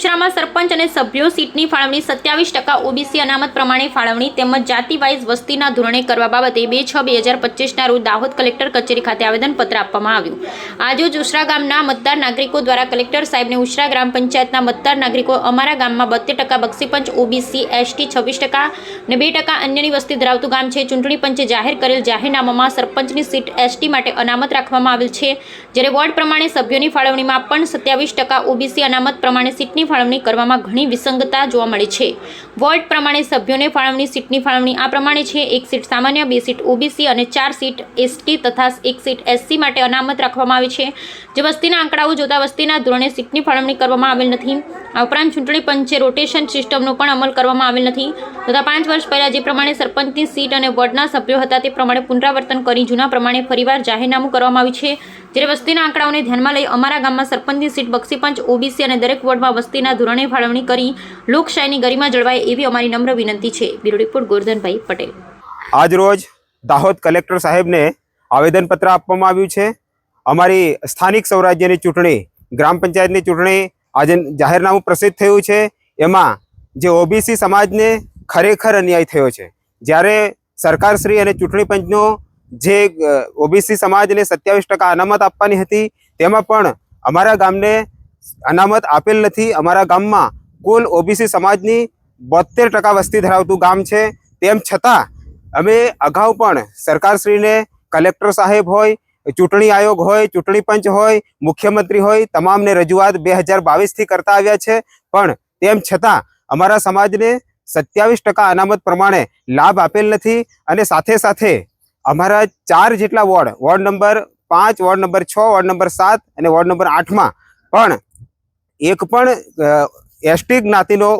ઉશરામાં સરપંચ અને સભ્યો સીટની ફાળવણી સત્યાવીસ ટકા ઓબીસી અનામત પ્રમાણે ફાળવણી તેમજ જાતિ વાઇઝ વસ્તીના ધોરણે કરવા બાબતે બે છ બે હજાર પચીસના રોજ દાહોદ કલેક્ટર કચેરી ખાતે આવેદનપત્ર આપવામાં આવ્યું. આજરોજ ઉશરા ગામના મતદાર નાગરિકો દ્વારા કલેક્ટર સાહેબને ઉશરા ગ્રામ પંચાયતના મતદાર નાગરિકો અમારા ગામમાં બોતેર ટકા બક્ષીપંચ, ઓબીસી, એસટી છવ્વીસ ટકા અને બે ટકા અન્યની વસ્તી ધરાવતું ગામ છે. ચૂંટણી પંચે જાહેર કરેલ જાહેરનામામાં સરપંચની સીટ એસટી માટે અનામત રાખવામાં આવેલ છે. જ્યારે વોર્ડ પ્રમાણે સભ્યોની ફાળવણીમાં પણ સત્યાવીસ ટકા ઓબીસી અનામત પ્રમાણે સીટની ફાળવણી કરવામાં ઘણી વિસંગતતા જોવા મળે છે. વોર્ડ પ્રમાણે સભ્યોને ફાળવણી, સીટની ફાળવણી આ પ્રમાણે છે. એક સીટ સામાન્ય, બે સીટ ઓબીસી અને ચાર સીટ એસટી તથા એક સીટ એસસી માટે અનામત રાખવામાં આવી છે. જે વસ્તીના આંકડાઓ જોતા વસ્તીના ધોરણે સીટની ફાળવણી કરવામાં આવેલ નથી. આ ઉપરાંત ચૂંટણી પંચે રોટેશન સિસ્ટમનો પણ અમલ કરવામાં આવેલ નથી. તથા પાંચ વર્ષ પહેલાં જે પ્રમાણે સરપંચની સીટ અને વોર્ડના સભ્યો હતા તે પ્રમાણે પુનરાવર્તન કરી જૂના પ્રમાણે ફરીવાર જાહેરનામું કરવામાં આવ્યું છે. જ્યારે વસ્તીના આંકડાઓને ધ્યાનમાં લઈ અમારા ગામમાં સરપંચની સીટ બક્ષીપંચ ઓબીસી અને દરેક વોર્ડમાં વસ્તીના ધોરણે ફાળવણી કરી લોકશાહીની ગરિમા જળવાય એવી અમારી નમ્ર વિનંતી છે. Bureau report, Gordhanbhai Patel. આજ રોજ દાહોદ કલેક્ટર સાહેબને આવેદનપત્ર આપવામાં આવ્યું છે. અમારી સ્થાનિક સ્વરાજ્યની ચૂંટણી, ગ્રામ પંચાયતની ચૂંટણી આજે જાહેરનામું પ્રસિદ્ધ થયું છે. એમાં જે ઓબીસી સમાજને ખરેખર અન્યાય થયો છે. જ્યારે સરકારશ્રી અને ચૂંટણી પંચનો જે ઓબીસી સમાજને સત્યાવીસ ટકા અનામત આપવાની હતી, તેમાં પણ અમારા ગામને અનામત આપેલ નથી. અમારા ગામમાં કુલ ઓબીસી સમાજની બોતેર ટકા વસ્તી ધરાવતું ગામ છે. તેમ છતાં અમે અગાઉ પણ સરકારશ્રીને કલેક્ટર સાહેબ હોય, ચૂંટણી આયોગ હોય, ચૂંટણી પંચ હોય, મુખ્યમંત્રી હોય, તમામને રજૂઆત બે હજાર બાવીસથી કરતા આવ્યા છે. પણ તેમ છતાં અમારા સમાજને સત્યાવીસ ટકા અનામત પ્રમાણે લાભ આપેલ નથી અને સાથે સાથે અમારા ચાર જેટલા વોર્ડ વોર્ડ નંબર પાંચ, વોર્ડ નંબર છ, વોર્ડ નંબર સાત અને વોર્ડ નંબર આઠમાં. પણ એક પણ એસટી જ્ઞાતિનો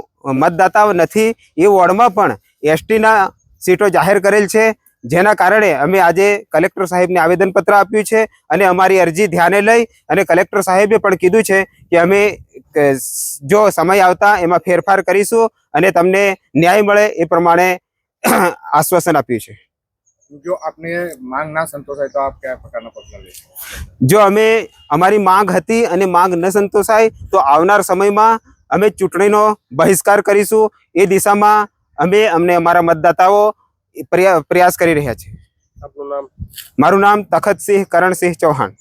મતદાતા નથી, એ વોર્ડમાં પણ એસટીના સીટો જાહેર કરેલ છે. જેના કારણે અમે આજે કલેક્ટર સાહેબને આવેદનપત્ર આપ્યું છે અને અમારી અરજી ધ્યાને લઈ અને કલેક્ટર સાહેબે પણ કીધું છે કે અમે જો સમય આવતા એમાં ફેરફાર કરીશું અને તમને ન્યાય મળે એ પ્રમાણે આશ્વાસન આપ્યું છે. જો આપને માંગ ના સંતોષાય તો આપ કયા પ્રકારના પગલાં લેશો જો અમે અમારી માંગ હતી અને માંગ ન સંતોષાય તો આવનાર સમયમાં અમે ચૂંટણીનો બહિષ્કાર કરીશું. એ દિશામાં અમે અમને અમારા મતદાતાઓ પ્રયાસ કરી રહ્યા છે આપનું નામ? મારું નામ તખતસિંહ કરણસિંહ ચૌહાણ.